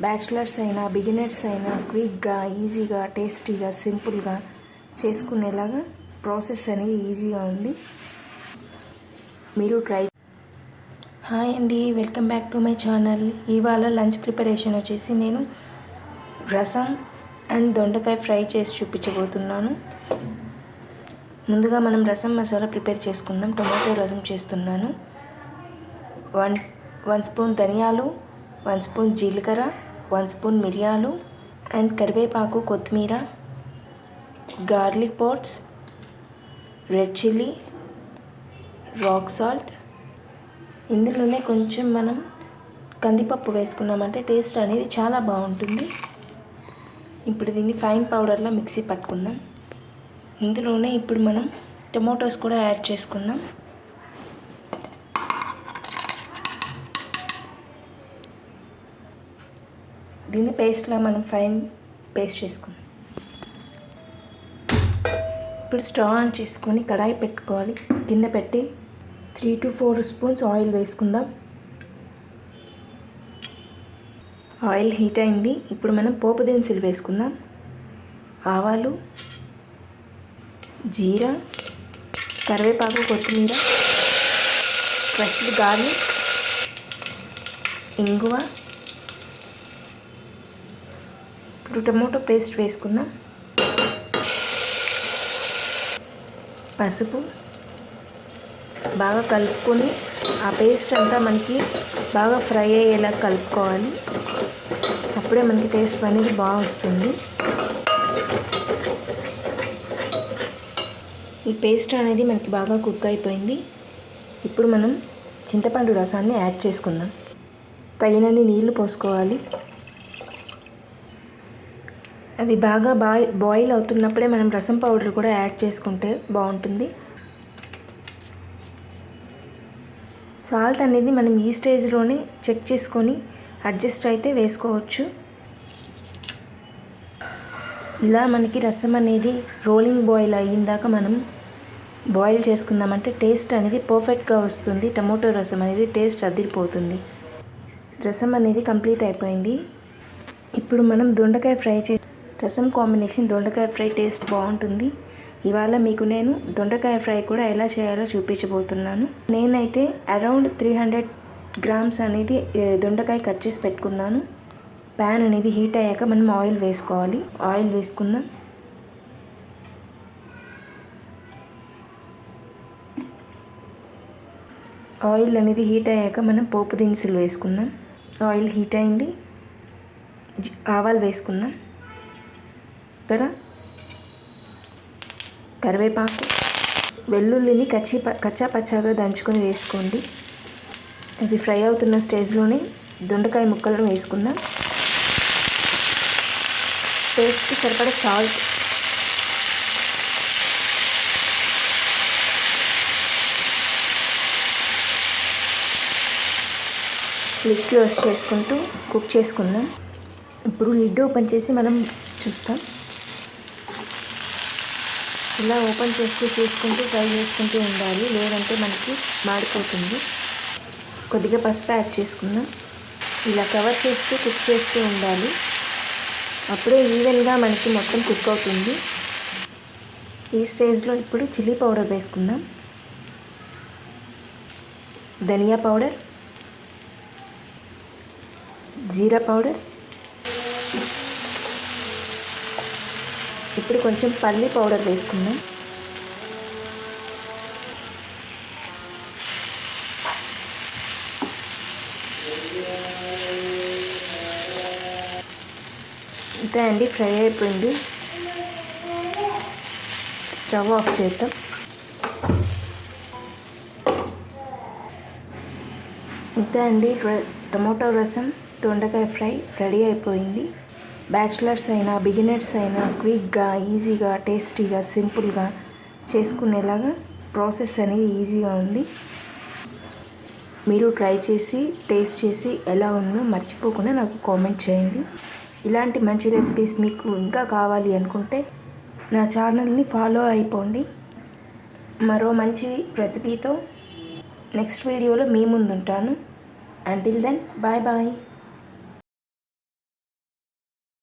Bachelors అయినా beginners అయినా క్విక్గా ఈజీగా టేస్టీగా సింపుల్గా చేసుకునేలాగా ప్రాసెస్ అనేది ఈజీగా ఉంది. మీరు ట్రై హాయ్ అండి welcome back to my channel. ఇవాళ లంచ్ ప్రిపరేషన్ వచ్చేసి నేను రసం అండ్ దొండకాయ ఫ్రై చేసి చూపించబోతున్నాను. ముందుగా మనం రసం మసాలా ప్రిపేర్ చేసుకుందాం. టొమాటో రసం చేస్తున్నాను. వన్ వన్ స్పూన్ ధనియాలు వన్ స్పూన్ జీలకర్ర వన్ స్పూన్ మిరియాలు అండ్ కరివేపాకు కొత్తిమీర garlic pods red chilli rock salt. ఇందులోనే కొంచెం మనం కందిపప్పు వేసుకున్నామంటే టేస్ట్ అనేది చాలా బాగుంటుంది. ఇప్పుడు దీన్ని ఫైన్ పౌడర్లో మిక్సీ పట్టుకుందాం. ఇందులోనే ఇప్పుడు మనం టొమాటోస్ కూడా యాడ్ చేసుకుందాం. దీన్ని పేస్ట్లా మనం ఫైన్ పేస్ట్ చేసుకుందాం. ఇప్పుడు స్టవ్ ఆన్ చేసుకొని కడాయి పెట్టుకోవాలి. గిన్నె పెట్టి three to four spoons oil వేసుకుందాం. ఆయిల్ హీట్ అయింది. ఇప్పుడు మనం పోపు దినుసులు వేసుకుందాం. ఆవాలు జీరా కరివేపాకు కొత్తిమీర ఫ్రెష్ గార్లిక్ ఇంగువ ఇప్పుడు టమోటో పేస్ట్ వేసుకుందాం. పసుపు బాగా కలుపుకొని ఆ పేస్ట్ అంతా మనకి బాగా ఫ్రై అయ్యేలా కలుపుకోవాలి. అప్పుడే మనకి టేస్ట్ అనేది బాగా వస్తుంది. ఈ పేస్ట్ అనేది మనకి బాగా కుక్ అయిపోయింది. ఇప్పుడు మనం చింతపండు రసాన్ని యాడ్ చేసుకుందాం. తగినన్ని నీళ్ళు పోసుకోవాలి. అవి బాగా బాయ్ బాయిల్ అవుతున్నప్పుడే మనం రసం పౌడర్ కూడా యాడ్ చేసుకుంటే బాగుంటుంది. సాల్ట్ అనేది మనం ఈ స్టేజ్లోనే చెక్ చేసుకొని అడ్జస్ట్ అయితే వేసుకోవచ్చు. ఇలా మనకి రసం అనేది రోలింగ్ బాయిల్ అయ్యిందాక మనం బాయిల్ చేసుకుందామంటే టేస్ట్ అనేది పర్ఫెక్ట్గా వస్తుంది. టమోటో రసం అనేది టేస్ట్ అదిరిపోతుంది. రసం అనేది కంప్లీట్ అయిపోయింది. ఇప్పుడు మనం దొండకాయ ఫ్రై చే రసం కాంబినేషన్ దొండకాయ ఫ్రై టేస్ట్ బాగుంటుంది. ఇవాళ మీకు నేను దొండకాయ ఫ్రై కూడా ఎలా చేయాలో చూపించబోతున్నాను. నేనైతే అరౌండ్ త్రీ హండ్రెడ్ గ్రామ్స్ అనేది దొండకాయ కట్ చేసి పెట్టుకున్నాను. ప్యాన్ అనేది హీట్ అయ్యాక మనం ఆయిల్ వేసుకోవాలి. ఆయిల్ వేసుకుందాం. ఆయిల్ అనేది హీట్ అయ్యాక మనం పోపు దినుసులు వేసుకుందాం. ఆయిల్ హీట్ అయింది. ఆవాలు వేసుకుందాం. ఇక్కడ కరివేపాకు వెల్లుల్లిని కచ్చి కచ్చా పచ్చాగా దంచుకొని వేసుకోండి. అవి ఫ్రై అవుతున్న స్టేజ్లోనే దొండకాయ ముక్కలను వేసుకుందాం. టేస్ట్కి సరిపడా సాల్ట్. లిడ్ క్లోజ్ చేసుకుంటూ కుక్ చేసుకుందాం. ఇప్పుడు లిడ్ ఓపెన్ చేసి మనం చూస్తాం. ఇలా ఓపెన్ చేస్తూ చూసుకుంటూ ఫ్రై చేసుకుంటూ ఉండాలి. లేదంటే మనకి మాడిపోతుంది. కొద్దిగా పసుపు యాడ్ చేసుకుందాం. ఇలా కవర్ చేస్తూ కుక్ చేస్తూ ఉండాలి. అప్పుడే ఈవెన్గా మనకి మొత్తం కుక్ అవుతుంది. ఈ స్టేజ్లో ఇప్పుడు చిల్లీ పౌడర్ వేసుకుందాం. ధనియా పౌడర్ జీరా పౌడర్ ఇప్పుడు కొంచెం పల్లి పౌడర్ వేసుకుందాం. ఇంతే అండి ఫ్రై అయిపోయింది. స్టవ్ ఆఫ్ చేద్దాం. ఇంతే అండి టమోటో రసం దొండకాయ ఫ్రై రెడీ అయిపోయింది. బ్యాచిలర్స్ అయినా బిగినర్స్ అయినా క్విక్గా ఈజీగా టేస్టీగా సింపుల్గా చేసుకునేలాగా ప్రాసెస్ అనేది ఈజీగా ఉంది. మీరు ట్రై చేసి టేస్ట్ చేసి ఎలా ఉందో మర్చిపోకుండా నాకు కామెంట్ చేయండి. ఇలాంటి మంచి రెసిపీస్ మీకు ఇంకా కావాలి అనుకుంటే నా ఛానల్ని ఫాలో అయిపోండి. మరో మంచి రెసిపీతో నెక్స్ట్ వీడియోలో మీ ముందుంటాను. Until then bye bye